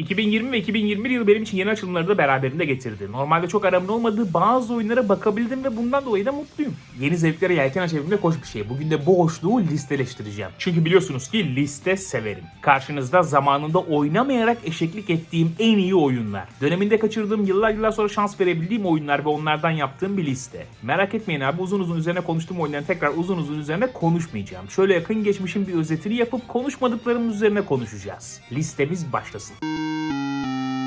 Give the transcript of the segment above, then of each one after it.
2020 ve 2021 yılı benim için yeni açılımları da beraberinde getirdi. Normalde çok aramın olmadığı bazı oyunlara bakabildim ve bundan dolayı da mutluyum. Yeni zevklere yelken açabilmek hoş bir şey. Bugün de bu hoşluğu listeleştireceğim. Çünkü biliyorsunuz ki liste severim. Karşınızda zamanında oynamayarak eşeklik ettiğim en iyi oyunlar. Döneminde kaçırdığım yıllar yıllar sonra şans verebildiğim oyunlar ve onlardan yaptığım bir liste. Merak etmeyin abi uzun uzun üzerine konuştuğum oyunların tekrar uzun uzun üzerine konuşmayacağım. Şöyle yakın geçmişin bir özetini yapıp konuşmadıklarımız üzerine konuşacağız. Listemiz başlasın.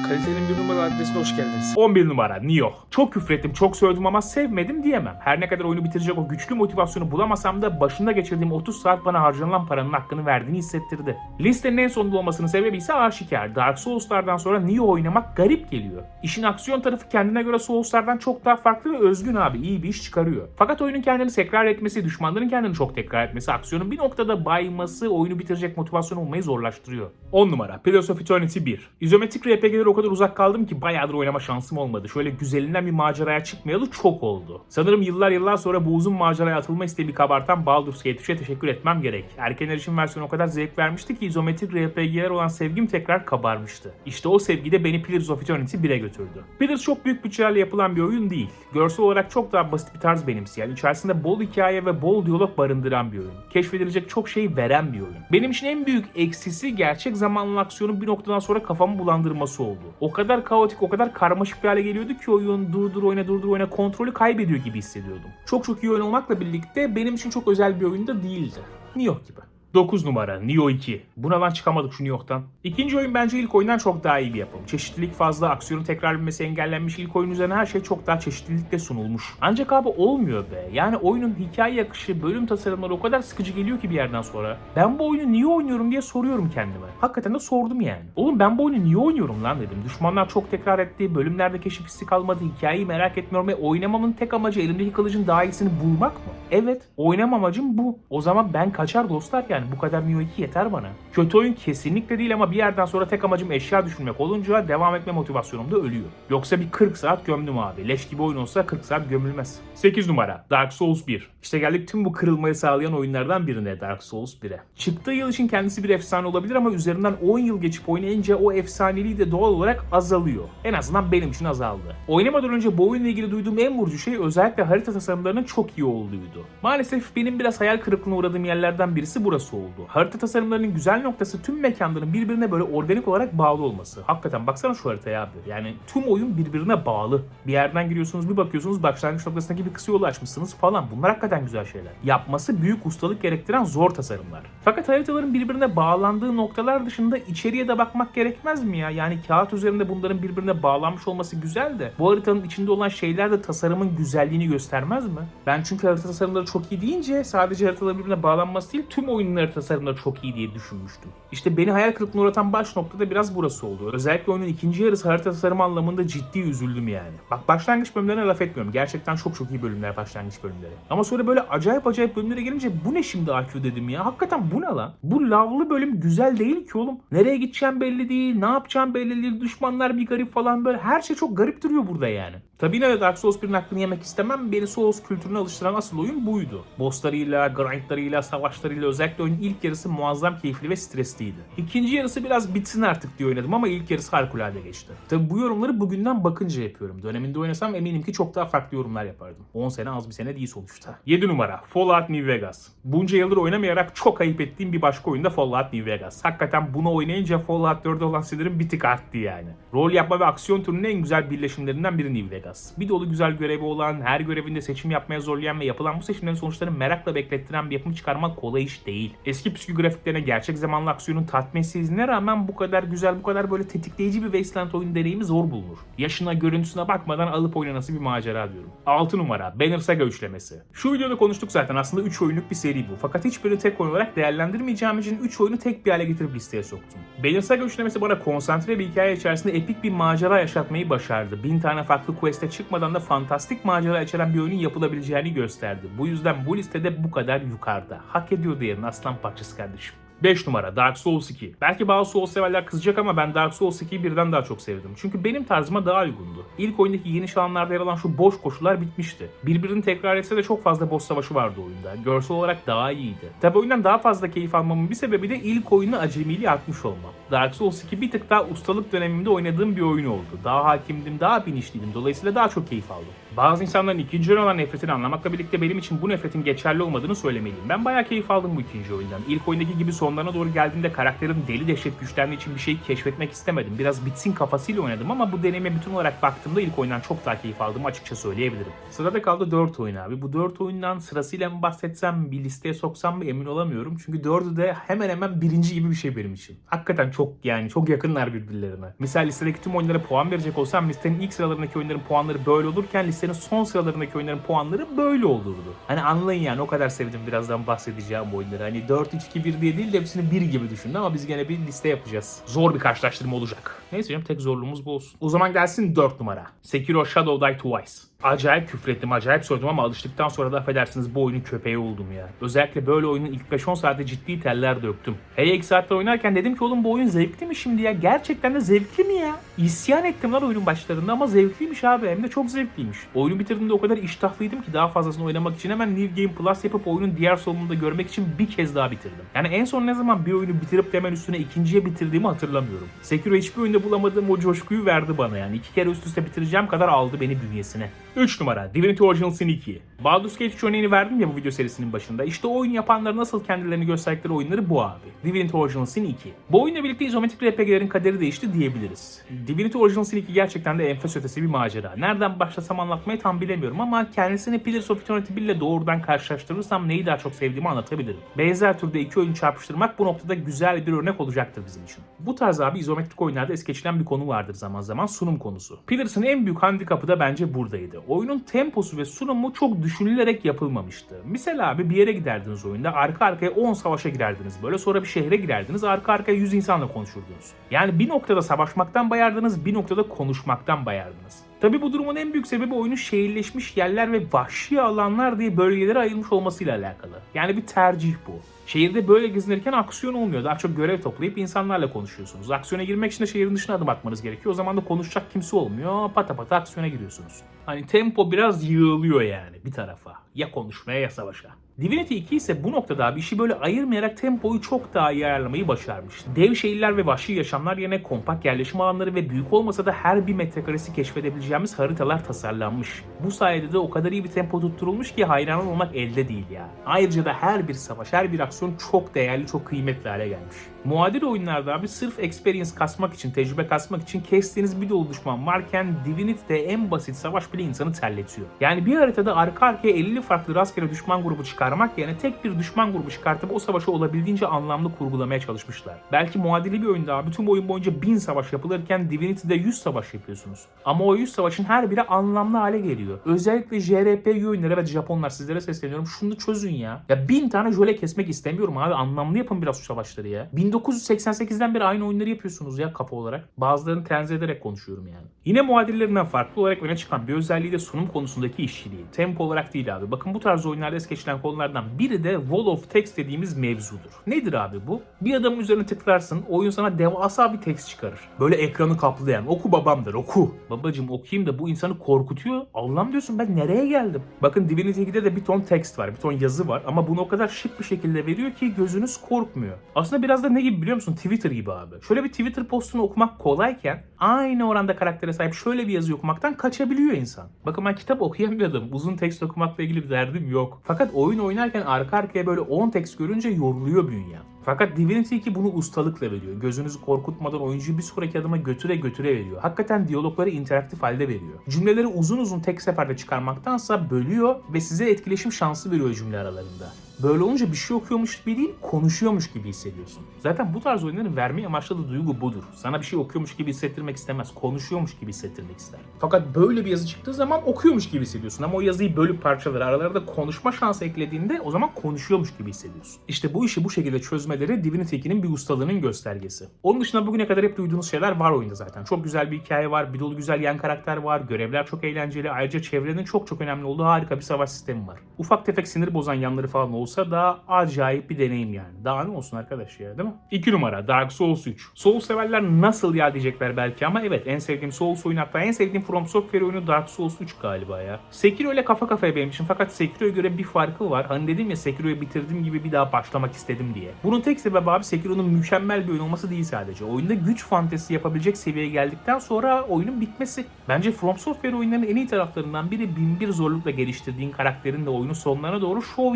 Kalitenin bir numara adresine hoş geldiniz. 11 numara Nioh. Çok küfrettim, çok söyledim ama sevmedim diyemem. Her ne kadar oyunu bitirecek o güçlü motivasyonu bulamasam da başında geçirdiğim 30 saat bana harcanılan paranın hakkını verdiğini hissettirdi. Listenin en sonunda olmasının sebebi ise aşikar. Dark Souls'lardan sonra Nioh oynamak garip geliyor. İşin aksiyon tarafı kendine göre Souls'lardan çok daha farklı ve özgün abi. iyi bir iş çıkarıyor. Fakat oyunun kendini tekrar etmesi, düşmanların kendini çok tekrar etmesi, aksiyonun bir noktada bayması oyunu bitirecek motivasyon olmayı zorlaştırıyor. 10 numara Pillars of Eternity 1. İzometrik RPG'lere o kadar uzak kaldım ki bayağıdır oynama şansım olmadı. Şöyle güzelinden bir maceraya çıkmayalı çok oldu. Sanırım yıllar yıllar sonra bu uzun maceraya atılma isteğimi kabartan Baldur's Gate 3'e teşekkür etmem gerek. Erken erişim versiyonu o kadar zevk vermişti ki izometrik RPG'ler olan sevgim tekrar kabarmıştı. İşte o sevgi de beni Pillars of Eternity 1'e götürdü. Pillars çok büyük bütçelerle yapılan bir oyun değil. Görsel olarak çok daha basit bir tarz benimseyen, içerisinde bol hikaye ve bol diyalog barındıran bir oyun. Keşfedilecek çok şey veren bir oyun. Benim için en büyük eksisi gerçek zamanlı aksiyonun bir noktadan sonra kafamı bulandırması oldu. O kadar kaotik, o kadar karmaşık bir hale geliyordu ki oyun durdur oyna durdur oyna kontrolü kaybediyor gibi hissediyordum. Çok çok iyi oyun olmakla birlikte benim için çok özel bir oyun da değildi. Nioh gibi. 9 numara Nioh 2. Buna lan çıkamadık şu Nioh'tan. İkinci oyun bence ilk oyundan çok daha iyi bir yapım. Çeşitlilik fazla, aksiyonun tekrar bilmesi engellenmiş ilk oyun üzerine her şey çok daha çeşitlilikle sunulmuş. Ancak abi olmuyor be. Yani oyunun hikaye akışı, bölüm tasarımları o kadar sıkıcı geliyor ki bir yerden sonra. Ben bu oyunu niye oynuyorum diye soruyorum kendime. Hakikaten de sordum yani. Oğlum ben bu oyunu niye oynuyorum lan dedim. Düşmanlar çok tekrar etti, bölümlerde keşif hissi kalmadı, hikayeyi merak etmiyorum ve oynamamın tek amacı elimdeki kılıcın daha iyisini bulmak mı? Evet, oynama amacım bu. O zaman ben kaçar dostlar yani bu kadar Neo 2 yeter bana. Kötü oyun kesinlikle değil ama bir yerden sonra tek amacım eşya düşürmek olunca devam etme motivasyonum da ölüyor. Yoksa bir 40 saat gömdüm abi. Leş gibi oyun olsa 40 saat gömülmez. 8 numara Dark Souls 1. İşte geldik tüm bu kırılmayı sağlayan oyunlardan birine Dark Souls 1'e. Çıktığı yıl için kendisi bir efsane olabilir ama üzerinden 10 yıl geçip oynayınca o efsaneliği de doğal olarak azalıyor. En azından benim için azaldı. Oynamadan önce bu oyunla ilgili duyduğum en vurucu şey özellikle harita tasarımlarının çok iyi olduğuydu. Maalesef benim biraz hayal kırıklığına uğradığım yerlerden birisi burası oldu. Harita tasarımlarının güzel noktası tüm mekanların birbirine böyle organik olarak bağlı olması. Hakikaten baksana şu haritaya abi. Yani tüm oyun birbirine bağlı. Bir yerden giriyorsunuz bir bakıyorsunuz başlangıç noktasındaki bir kısa yolu açmışsınız falan. Bunlar hakikaten güzel şeyler. Yapması büyük ustalık gerektiren zor tasarımlar. Fakat haritaların birbirine bağlandığı noktalar dışında içeriye de bakmak gerekmez mi ya? Yani kağıt üzerinde bunların birbirine bağlanmış olması güzel de bu haritanın içinde olan şeyler de tasarımın güzelliğini göstermez mi? Ben çünkü harita tasarımları çok iyi deyince sadece haritaların birbirine bağlanması değil tüm oyunun harita tasarımları çok iyi diye düşünmüştüm. İşte beni hayal kırıklığına uğratan baş nokta da biraz burası oldu. Özellikle oyunun ikinci yarısı harita tasarımı anlamında ciddi üzüldüm yani. Bak başlangıç bölümlerine laf etmiyorum. Gerçekten çok çok iyi bölümler başlangıç bölümleri. Ama sonra böyle acayip acayip bölümlere gelince bu ne şimdi IQ dedim ya. Hakikaten bu ne lan? Bu lavlı bölüm güzel değil ki oğlum. Nereye gideceğim belli değil, ne yapacağım belli değil, düşmanlar bir garip falan böyle. Her şey çok garip duruyor burada yani. Tabii yine de Dark Souls 1'in hakkını yemek istemem. Beni Souls kültürüne alıştıran asıl oyun buydu. Bosslarıyla, grindlarıyla, savaşlarıyla özellikle oyunun ilk yarısı muazzam keyifli ve stresliydi. İkinci yarısı biraz bitsin artık diye oynadım ama ilk yarısı harikulade geçti. Tabii bu yorumları bugünden bakınca yapıyorum. Döneminde oynasam eminim ki çok daha farklı yorumlar yapardım. 10 sene az bir sene değil sonuçta. 7 numara Fallout New Vegas. Bunca yıldır oynamayarak çok ayıp ettiğim bir başka oyunda Fallout New Vegas. Hakikaten bunu oynayınca Fallout 4'e olan sinirim bir tık arttı yani. Rol yapma ve aksiyon türünün en güzel birleşimlerinden biri New Vegas. Bir dolu güzel görevi olan, her görevinde seçim yapmaya zorlayan ve yapılan bu seçimlerin sonuçlarını merakla beklettiren bir yapım çıkarmak kolay iş değil. Eski püskü grafiklerine gerçek zamanlı aksiyonun tatminsizliğine rağmen bu kadar güzel, bu kadar böyle tetikleyici bir Wasteland oyun deneyimi zor bulunur. Yaşına, görüntüsüne bakmadan alıp oynanası bir macera diyorum. 6 numara Banner Saga üçlemesi. Şu videoda konuştuk zaten aslında 3 oyunluk bir seri bu. Fakat hiçbirini tek oyun olarak değerlendirmeyeceğim için 3 oyunu tek bir hale getirip listeye soktum. Banner Saga üçlemesi bana konsantre bir hikaye içerisinde epik bir macera yaşatmayı başardı. Bin tane farklı quest'e çıkmadan da fantastik macera içeren bir oyunun yapılabileceğini gösterdi. Bu yüzden bu listede bu kadar yukarıda. Hak ediyor diyelim aslan parçası kardeşim. 5 numara Dark Souls 2. Belki bazı Souls severler kızacak ama ben Dark Souls 2'yi birden daha çok sevdim. Çünkü benim tarzıma daha uygundu. İlk oyundaki geniş alanlarda yer alan şu boş koşular bitmişti. Birbirini tekrar etse de çok fazla boss savaşı vardı oyunda. Görsel olarak daha iyiydi. Tabi oyundan daha fazla keyif almamın bir sebebi de ilk oyunu acemiliği atmış olmam. Dark Souls 2 bir tık daha ustalık dönemimde oynadığım bir oyun oldu. Daha hakimdim, daha bilinçliydim. Dolayısıyla daha çok keyif aldım. Bazı insanların ikinci oyuna olan nefretini anlamakla birlikte benim için bu nefretin geçerli olmadığını söylemeliyim. Ben bayağı keyif aldım bu ikinci oyundan. İlk oyundaki gibi sonlarına doğru geldiğimde karakterin deli dehşet güçlendiği için bir şeyi keşfetmek istemedim. Biraz bitsin kafasıyla oynadım ama bu deneyime bütün olarak baktığımda ilk oyundan çok daha keyif aldığımı açıkça söyleyebilirim. Sırada kaldı 4 oyun abi. Bu 4 oyundan sırasıyla mı bahsetsem, bir listeye soksam mı emin olamıyorum. Çünkü 4'ü de hemen hemen birinci gibi bir şey benim için. Hakikaten çok yani çok yakınlar birbirlerine. Misal listedeki tüm oyunlara puan verecek olsam listenin ilk sıralarındaki oyunların puanları böyle olurken listenin son sıralarındaki oyunların puanları böyle olurdu. Hani anlayın yani o kadar sevdim birazdan bahsedeceğim bu oyunları. Hani 4 3 2 1 diye değil de hepsini 1 gibi düşündü ama biz gene bir liste yapacağız. Zor bir karşılaştırma olacak. Neyse canım tek zorluğumuz bu olsun. O zaman gelsin 4 numara. Sekiro Shadow Die Twice. Acayip küfrettim, acayip sordum ama alıştıktan sonra da affedersiniz bu oyunun köpeği oldum ya. Özellikle böyle oyunun ilk 5-10 saate ciddi teller döktüm. Hele ilk saatte oynarken dedim ki oğlum bu oyun zevkli mi şimdi ya? Gerçekten de zevkli mi ya? İsyan ettim lan oyunun başlarında ama zevkliymiş abi. Hem de çok zevkliymiş. Oyunu bitirdiğimde o kadar iştahlıydım ki daha fazlasını oynamak için hemen New Game Plus yapıp oyunun diğer sonunu da görmek için bir kez daha bitirdim. Yani en son ne zaman bir oyunu bitirip hemen üstüne ikinciye bitirdiğimi hatırlamıyorum. Sekiro hiçbir oyunda bulamadığım o coşkuyu verdi bana yani. iki kere üst üste bitireceğim kadar aldı beni bünyesine. 3 numara Divinity Original Sin 2. Baldur's Gate 3 örneğini verdim ya bu video serisinin başında. İşte o oyun yapanlar nasıl kendilerini gösterdikleri oyunları bu abi. Divinity Original Sin 2. Bu oyunla birlikte izometrik RPG'lerin kaderi değişti diyebiliriz. Divinity Original Sin 2 gerçekten de enfes ötesi bir macera. Nereden başlasam anlatmayı tam bilemiyorum ama kendisini Pillars of Eternity 1 ile doğrudan karşılaştırırsam neyi daha çok sevdiğimi anlatabilirim. Benzer türde iki oyunu çarpıştırmak bu noktada güzel bir örnek olacaktır bizim için. Bu tarz abi izometrik oyunlarda es geçilen bir konu vardır zaman zaman sunum konusu. Pillars'ın en büyük handikapı da bence buradaydı. Oyunun temposu ve sunumu çok düşünülerek yapılmamıştı. Mesela abi bir yere giderdiniz oyunda arka arkaya 10 savaşa girerdiniz böyle sonra bir şehre girerdiniz arka arkaya 100 insanla konuşurdunuz. Yani bir noktada savaşmaktan bayardınız bir noktada konuşmaktan bayardınız. Tabi bu durumun en büyük sebebi oyunun şehirleşmiş yerler ve vahşi alanlar diye bölgelere ayrılmış olmasıyla alakalı. Yani bir tercih bu. Şehirde böyle gezinirken aksiyon olmuyor. Daha çok görev toplayıp insanlarla konuşuyorsunuz. Aksiyona girmek için de şehrin dışına adım atmanız gerekiyor. O zaman da konuşacak kimse olmuyor. Pata pata aksiyona giriyorsunuz. Hani tempo biraz yığılıyor yani bir tarafa. Ya konuşmaya ya savaşa. Divinity 2 ise bu noktada abi işi böyle ayırmayarak tempoyu çok daha iyi ayarlamayı başarmış. Dev şehirler ve vahşi yaşamlar yerine kompakt yerleşim alanları ve büyük olmasa da her bir metrekaresi keşfedebileceğimiz haritalar tasarlanmış. Bu sayede de o kadar iyi bir tempo tutturulmuş ki hayran olmak elde değil ya. Ayrıca da her bir savaş, her bir aksiyon çok değerli, çok kıymetli hale gelmiş. Muadil oyunlarda abi sırf experience kasmak için, tecrübe kasmak için kestiğiniz bir dolu düşman varken Divinity'de en basit savaş bile insanı terletiyor. Yani bir haritada arka arkaya 50 farklı rastgele düşman grubu çıkarmak yerine tek bir düşman grubu çıkartıp o savaşı olabildiğince anlamlı kurgulamaya çalışmışlar. Belki muadili bir oyunda abi tüm oyun boyunca 1000 savaş yapılırken Divinity'de 100 savaş yapıyorsunuz. Ama o 100 savaşın her biri anlamlı hale geliyor. Özellikle JRPG oyunları ve Japonlar sizlere sesleniyorum. Şunu çözün ya. Ya 1000 tane jöle kesmek istemiyorum abi. Anlamlı yapın biraz şu savaşları ya. 1988'den beri aynı oyunları yapıyorsunuz ya kafa olarak. Bazılarını tenzih ederek konuşuyorum yani. Yine muadillerinden farklı olarak öne çıkan bir özelliği de sunum konusundaki işçiliği. Tempo olarak değil abi. Bakın bu tarz oyunlarda es geçilen konulardan biri de wall of text dediğimiz mevzudur. Nedir abi bu? Bir adamın üzerine tıklarsın, oyun sana devasa bir text çıkarır. Böyle ekranı kaplayan, oku babamdır, oku. Babacım okuyayım da bu insanı korkutuyor. Allah'ım diyorsun ben nereye geldim? Bakın Divinity 2'de de bir ton text var, bir ton yazı var ama bunu o kadar şık bir şekilde veriyor ki gözünüz korkmuyor. Aslında biraz da ne gibi biliyor musun? Twitter gibi abi. Şöyle bir Twitter postunu okumak kolayken aynı oranda karaktere sahip şöyle bir yazı okumaktan kaçabiliyor insan. Bakın ben kitap adamım. Uzun tekst okumakla ilgili bir derdim yok. Fakat oyun oynarken arka arkaya böyle 10 tekst görünce yoruluyor bünyem. Fakat Divinity 2 bunu ustalıkla veriyor. Gözünüzü korkutmadan oyuncuyu bir sonraki adıma götüre götüre veriyor. Hakikaten diyalogları interaktif halde veriyor. Cümleleri uzun uzun tek seferde çıkarmaktansa bölüyor ve size etkileşim şansı veriyor cümle aralarında. Böyle olunca bir şey okuyormuş gibi değil, konuşuyormuş gibi hissediyorsun. Zaten bu tarz oyunların vermeye amaçladığı duygu budur. Sana bir şey okuyormuş gibi hissettirmek istemez, konuşuyormuş gibi hissettirmek ister. Fakat böyle bir yazı çıktığı zaman okuyormuş gibi hissediyorsun ama o yazıyı bölüp parçaları aralarında konuşma şansı eklediğinde o zaman konuşuyormuş gibi hissediyorsun. İşte bu işi bu şekilde çözmeleri Divinity 2'nin bir ustalığının göstergesi. Onun dışında bugüne kadar hep duyduğunuz şeyler var oyunda zaten. Çok güzel bir hikaye var, bir dolu güzel yan karakter var, görevler çok eğlenceli, ayrıca çevrenin çok çok önemli olduğu harika bir savaş sistemi var. Ufak tefek sinir bozan yanları falan olsa da acayip bir deneyim yani. Daha ne olsun arkadaş ya değil mi? 2 numara Dark Souls 3. Souls severler nasıl ya diyecekler belki ama evet en sevdiğim Souls oyunu hatta en sevdiğim From Software oyunu Dark Souls 3 galiba ya. Sekiro ile kafa kafaya benim için fakat Sekiro'ya göre bir farkı var. Hani dedim ya Sekiro'yu bitirdiğim gibi bir daha başlamak istedim diye. Bunun tek sebebi abi Sekiro'nun mükemmel bir oyun olması değil sadece. Oyunda güç fantezisi yapabilecek seviyeye geldikten sonra oyunun bitmesi. Bence From Software oyunlarının en iyi taraflarından biri binbir zorlukla geliştirdiğin karakterin de oyunun sonlarına doğru şov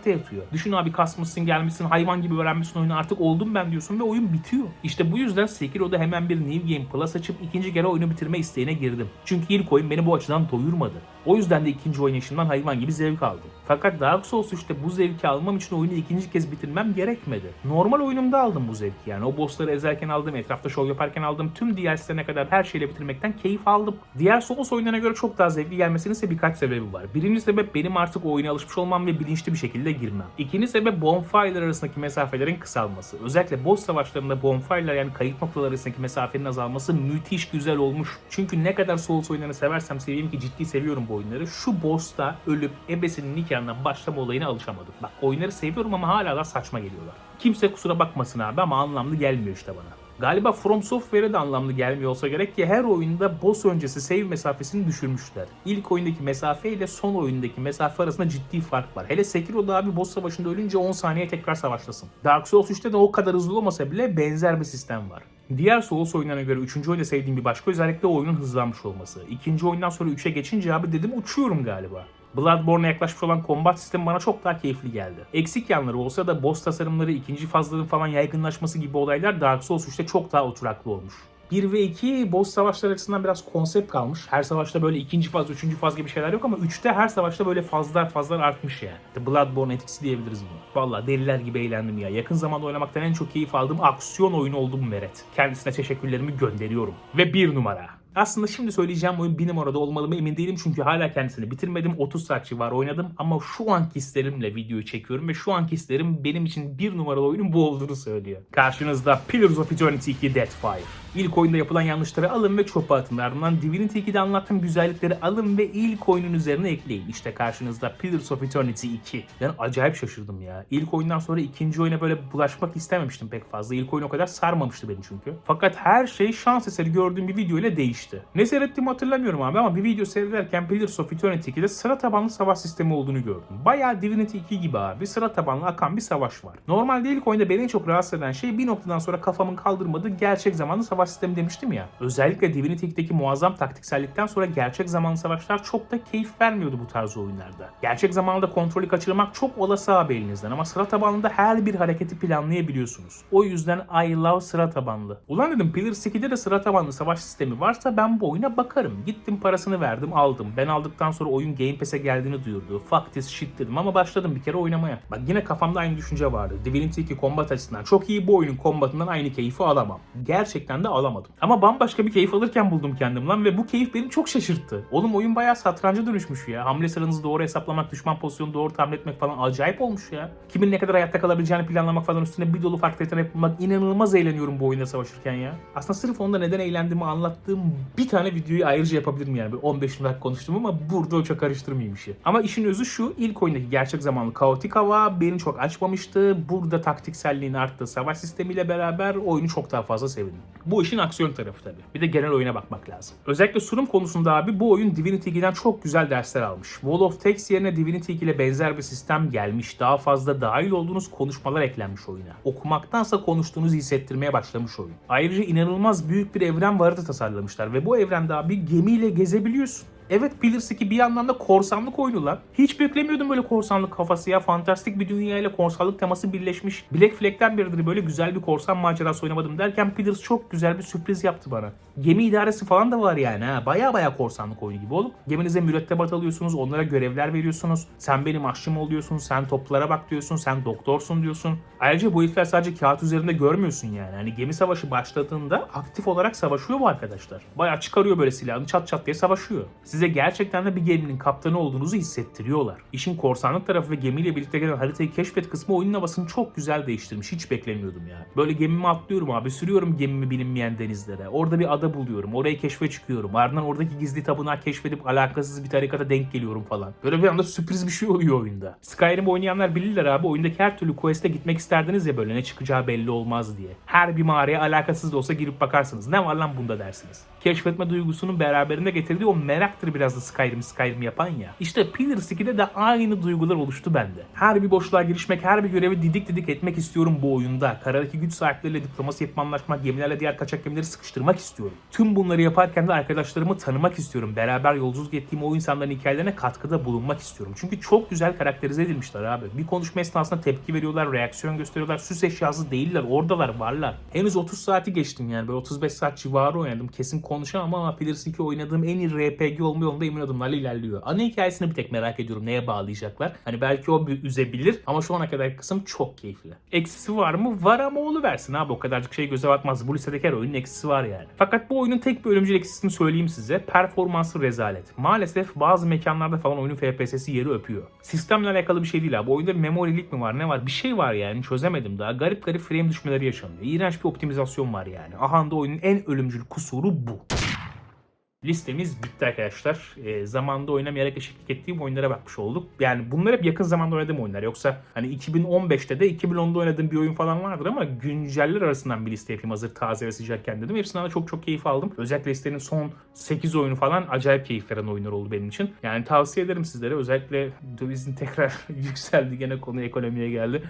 yapabilmekte yatıyor. Düşün abi kasmışsın gelmişsin hayvan gibi öğrenmişsin oyunu artık oldum ben diyorsun ve oyun bitiyor. İşte bu yüzden Sekiro'da hemen bir New Game Plus açıp ikinci kere oyunu bitirme isteğine girdim. Çünkü ilk oyun beni bu açıdan doyurmadı. O yüzden de ikinci oynayışımdan hayvan gibi zevk aldım. Fakat Dark Souls 3'te bu zevki almam için oyunu ikinci kez bitirmem gerekmedi. Normal oyunumda aldım bu zevki yani. O bossları ezerken aldım, etrafta şov yaparken aldım. Tüm DLC'lerine kadar her şeyle bitirmekten keyif aldım. Diğer Souls oyunlarına göre çok daha zevkli gelmesinin ise birkaç sebebi var. Birinci sebep benim artık oyuna alışmış olmam ve bilinçli bir şekilde girmem. İkinci sebep bonfire'lar arasındaki mesafelerin kısalması. Özellikle boss savaşlarında bonfire'lar yani kayıt noktaları arasındaki mesafenin azalması müthiş güzel olmuş. Çünkü ne kadar Souls oyunlarını seversem seveyim ki ciddi seviyorum bu oyunları. Şu boss'ta ölüp ebesinin nikahından başlama olayına alışamadım. Bak oyunları seviyorum ama hala da saçma geliyorlar. Kimse kusura bakmasın abi ama anlamlı gelmiyor işte bana. Galiba From Software'e de anlamlı gelmiyor olsa gerek ki her oyunda boss öncesi save mesafesini düşürmüşler. İlk oyundaki mesafe ile son oyundaki mesafe arasında ciddi fark var. Hele Sekiro'da abi boss savaşında ölünce 10 saniye tekrar savaşlasın. Dark Souls 3'te de o kadar hızlı olmasa bile benzer bir sistem var. Diğer Souls oyunlarına göre 3. oyunda sevdiğim bir başka özellik de oyunun hızlanmış olması. İkinci oyundan sonra 3'e geçince abi dedim uçuyorum galiba. Bloodborne'a yaklaşmış olan kombat sistemi bana çok daha keyifli geldi. Eksik yanları olsa da boss tasarımları, ikinci fazların falan yaygınlaşması gibi olaylar Dark Souls 3'te çok daha oturaklı olmuş. 1 ve 2 boss savaşları açısından biraz konsept kalmış. Her savaşta böyle ikinci faz, üçüncü faz gibi şeyler yok ama 3'te her savaşta böyle fazlar fazlar artmış yani. Bloodborne etkisi diyebiliriz bunu. Valla deliler gibi eğlendim ya. Yakın zamanda oynamaktan en çok keyif aldığım aksiyon oyunu oldu bu Meret. Kendisine teşekkürlerimi gönderiyorum. Ve bir numara. Aslında şimdi söyleyeceğim oyun bir numarada olmalı mı emin değilim çünkü hala kendisini bitirmedim. 30 saat civarı oynadım ama şu anki hislerimle videoyu çekiyorum ve şu anki hislerim benim için bir numaralı oyunun bu olduğunu söylüyor. Karşınızda Pillars of Eternity 2 Deathfire. İlk oyunda yapılan yanlışları alın ve çöpe atın. Ardından Divinity 2'de anlattığım güzellikleri alın ve ilk oyunun üzerine ekleyin. İşte karşınızda Pillars of Eternity 2. Ben acayip şaşırdım ya. İlk oyundan sonra ikinci oyuna böyle bulaşmak istememiştim pek fazla. İlk oyun o kadar sarmamıştı beni çünkü. Fakat her şey şans eseri gördüğüm bir video ile değişti. Ne seyrettiğimi hatırlamıyorum abi ama bir video seyrederken Pillars of Eternity 2'de sıra tabanlı savaş sistemi olduğunu gördüm. Bayağı Divinity 2 gibi abi sıra tabanlı akan bir savaş var. Normalde ilk oyunda beni en çok rahatsız eden şey bir noktadan sonra kafamın kaldırmadığı gerçek zamanlı savaş sistemi demiştim ya. Özellikle Divinity 2'deki muazzam taktiksellikten sonra gerçek zamanlı savaşlar çok da keyif vermiyordu bu tarz oyunlarda. Gerçek zamanlı kontrolü kaçırmak çok olası abi elinizden ama sıra tabanlı da her bir hareketi planlayabiliyorsunuz. O yüzden I love sıra tabanlı. Ulan dedim Pillars 2'de de sıra tabanlı savaş sistemi varsa ben bu oyuna bakarım. Gittim parasını verdim aldım. Ben aldıktan sonra oyun Game Pass'e geldiğini duyurdu. Fuck this shit dedim ama başladım bir kere oynamaya. Bak yine kafamda aynı düşünce vardı. Divinity 2 combat açısından çok iyi bu oyunun kombatından aynı keyfi alamam. Gerçekten de alamadım. Ama bambaşka bir keyif alırken buldum kendim lan ve bu keyif beni çok şaşırttı. Oğlum oyun bayağı satranca dönüşmüş ya. Hamle sıranızı doğru hesaplamak, düşman pozisyonu doğru tahmin etmek falan acayip olmuş ya. Kimin ne kadar hayatta kalabileceğini planlamak falan üstüne bir dolu farklı yetenek bulmak inanılmaz eğleniyorum bu oyunda savaşırken ya. Aslında sırf onda neden eğlendiğimi anlattığım bir tane videoyu ayrıca yapabilirim yani. Bir 15 dakika konuştum ama burada çok karıştırmayayım işi. Ama işin özü şu ilk oyundaki gerçek zamanlı kaotik hava beni çok açmamıştı. Burada taktikselliğin arttığı savaş sistemiyle beraber oyunu çok daha fazla sevdim. Bu işin aksiyon tarafı tabii. Bir de genel oyuna bakmak lazım. Özellikle sunum konusunda abi bu oyun Divinity 2'den çok güzel dersler almış. Wall of Text yerine Divinity 2 ile benzer bir sistem gelmiş. Daha fazla dahil olduğunuz konuşmalar eklenmiş oyuna. Okumaktansa konuştuğunuzu hissettirmeye başlamış oyun. Ayrıca inanılmaz büyük bir evren vardı tasarlamışlar ve bu evrende abi gemiyle gezebiliyorsun. Evet Pillars 2 bir yandan da korsanlık oyunu lan. Hiç beklemiyordum böyle korsanlık kafası ya. Fantastik bir dünya ile korsanlık teması birleşmiş. Black Flag'den beridir böyle güzel bir korsan macerası oynamadım derken Pillars çok güzel bir sürpriz yaptı bana. Gemi idaresi falan da var yani ha. Baya baya korsanlık oyunu gibi oğlum. Geminize mürettebat alıyorsunuz, onlara görevler veriyorsunuz. Sen benim aşçım ol diyorsun, sen toplara bak diyorsun, sen doktorsun diyorsun. Ayrıca bu herifler sadece kağıt üzerinde görmüyorsun yani. Hani gemi savaşı başladığında aktif olarak savaşıyor bu arkadaşlar. Baya çıkarıyor böyle silahını çat çat diye savaşıyor. Size size gerçekten de bir geminin kaptanı olduğunuzu hissettiriyorlar. İşin korsanlık tarafı ve gemiyle birlikte gelen haritayı keşfet kısmı oyunun havasını çok güzel değiştirmiş. Hiç beklemiyordum ya. Böyle gemimi atlıyorum abi. Sürüyorum gemimi bilinmeyen denizlere. Orada bir ada buluyorum. Orayı keşfe çıkıyorum. Ardından oradaki gizli tapınağı keşfedip alakasız bir tarikata denk geliyorum falan. Böyle bir anda sürpriz bir şey oluyor oyunda. Skyrim oynayanlar bilirler abi. Oyundaki her türlü quest'e gitmek isterdiniz ya böyle ne çıkacağı belli olmaz diye. Her bir mağaraya alakasız da olsa girip bakarsınız. Ne var lan bunda dersiniz. Keşfetme duygusunun beraberinde getirdiği o meraktır biraz da Skyrim Skyrim yapan ya. İşte Pillars 2'de de aynı duygular oluştu bende. Her bir boşluğa girişmek, her bir görevi didik didik etmek istiyorum bu oyunda. Karadaki güç sahipleriyle diplomasi yapıp anlaşmak, gemilerle diğer kaçak gemileri sıkıştırmak istiyorum. Tüm bunları yaparken de arkadaşlarımı tanımak istiyorum. Beraber yolculuk ettiğim o insanların hikayelerine katkıda bulunmak istiyorum. Çünkü çok güzel karakterize edilmişler abi. Bir konuşma esnasında tepki veriyorlar, reaksiyon gösteriyorlar. Süs eşyası değiller, oradalar, varlar. Henüz 30 saati geçtim yani. Böyle 35 saat civarı oynadım. Kesin konuşamam ama Pillars 2 oynadığım en iyi RPG olma yolunda emin adımlarla ilerliyor. Ana hikayesini bir tek merak ediyorum. Neye bağlayacaklar? Hani belki o bir üzebilir ama şu ana kadar kısım çok keyifli. Eksisi var mı? Var ama versin abi. O kadarcık şey göze batmaz. Bu listedeki her oyunun eksisi var yani. Fakat bu oyunun tek bir ölümcül eksisini söyleyeyim size. Performansı rezalet. Maalesef bazı mekanlarda falan oyunun FPS'si yeri öpüyor. Sistemle alakalı bir şey değil abi. Oyunda memorilik mi var ne var? Bir şey var yani çözemedim daha. Garip garip frame düşmeleri yaşanıyor. İğrenç bir optimizasyon var yani. Aha da oyunun en ölümcül kusuru bu. Listemiz bitti arkadaşlar. E, zamanda oynamayarak eşitlik ettiğim oyunlara bakmış olduk. Yani bunlar hep yakın zamanda oynadığım oyunlar. Yoksa hani 2015'te de 2010'da oynadığım bir oyun falan vardır ama günceller arasından bir liste yapayım hazır taze ve sıcakken dedim. Hepsinden de çok çok keyif aldım. Özellikle listenin son 8 oyunu falan acayip keyif veren oyunlar oldu benim için. Yani tavsiye ederim sizlere. Özellikle dövizin tekrar yükseldi. Gene konu ekonomiye geldi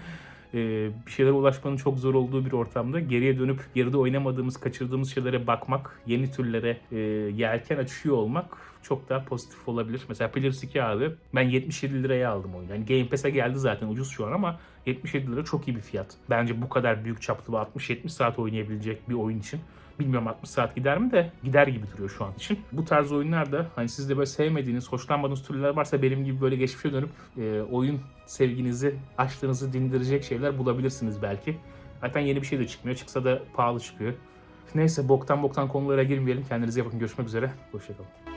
e, bir şeylere ulaşmanın çok zor olduğu bir ortamda geriye dönüp geride oynamadığımız, kaçırdığımız şeylere bakmak, yeni türlere e, yelken açıyor olmak çok daha pozitif olabilir. Mesela Pillars 2 abi ben 77 liraya aldım oyunu. Yani Game Pass'e geldi zaten ucuz şu an ama 77 lira çok iyi bir fiyat. Bence bu kadar büyük çaplı ve 60-70 saat oynayabilecek bir oyun için. Bilmiyorum 60 saat gider mi de gider gibi duruyor şu an için. Bu tarz oyunlarda hani siz de böyle sevmediğiniz, hoşlanmadığınız türler varsa benim gibi böyle geçmişe dönüp e, oyun sevginizi, aşkınızı dindirecek şeyler bulabilirsiniz belki. Zaten yeni bir şey de çıkmıyor. Çıksa da pahalı çıkıyor. Neyse boktan boktan konulara girmeyelim. Kendinize bakın. Görüşmek üzere. Hoşçakalın.